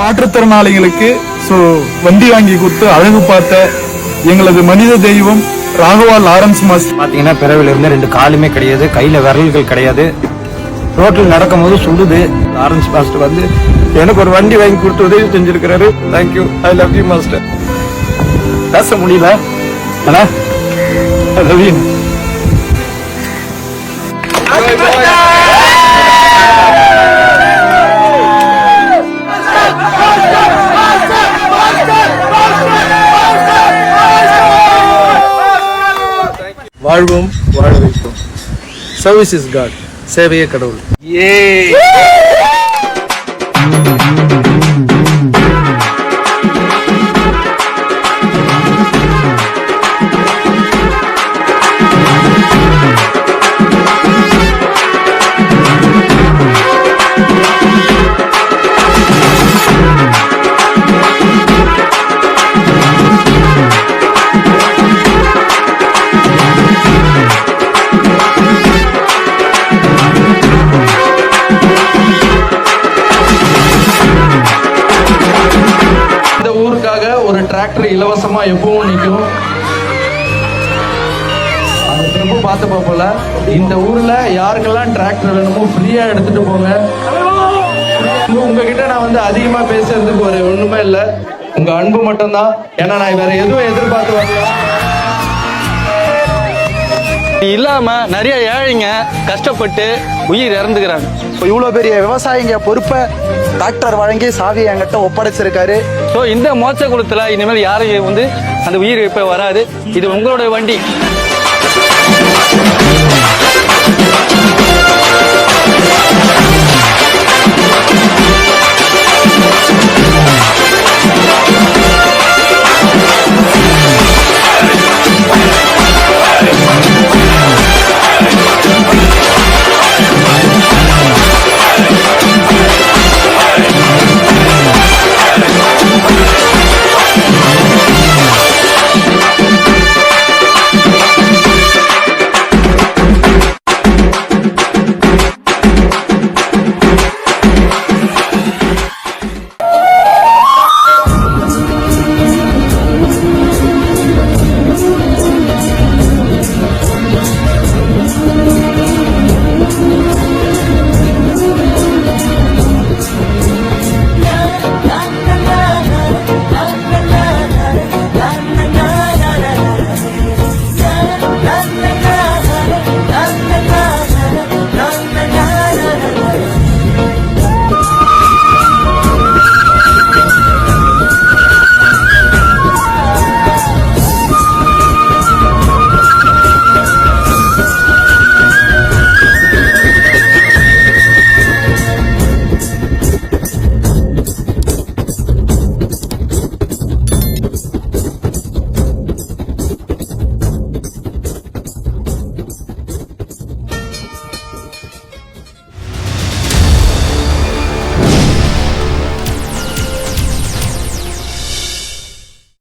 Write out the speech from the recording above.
மாற்றுத்திறனாளிகளுக்கு ஸோ வண்டி வாங்கி கொடுத்து அழகு பார்த்த எங்களது மனித தெய்வம் ராகவா லாரன்ஸ் மாஸ்டர் பாத்தீங்கன்னா பிறவில இருந்து ரெண்டு காலுமே கிடையாது கையில விரல்கள் கிடையாது. ரோட்டில் நடக்கும்போது சுடுது. ஆரஞ்ச் மாஸ்டர் வந்து எனக்கு ஒரு வண்டி வாங்கி கொடுத்து உதவி செஞ்சிருக்கிறாரு. Thank you I love you master பேச முடியல. ஐ லவ் யூ வாழ்வும் வாழ வைப்போம். சர்வீஸ் இஸ் காட் சேவையே கடவுள். ஏ டிராக்டர் இலவசமாக எப்பவும் நிற்கும். அந்த பிரபு பார்த்து பார்ப்போம்ல. இந்த ஊரில் யாருக்கெல்லாம் டிராக்டர் வேணுமோ ஃப்ரீயாக எடுத்துகிட்டு போங்க. உங்ககிட்ட நான் வந்து அதிகமாக பேசுறதுக்கு ஒரு ஒன்றுமே இல்லை. உங்கள் அன்பு மட்டும்தான். ஏன்னா நான் வேற எதுவும் எதிர்பார்த்து வரல. இல்லாமல் நிறைய ஏழைங்க கஷ்டப்பட்டு உயிர் இறந்துக்கிறாங்க. இப்போ இவ்வளோ பெரிய விவசாயிங்க பொறுப்பை டாக்டர் வழங்கி சாவி என்கிட்ட ஒப்படைச்சிருக்காரு. ஸோ இந்த மோட்ச குளத்தில் இனிமேல் யாரும் வந்து அந்த உயிர் இப்போ வராது. இது உங்களோட வண்டி.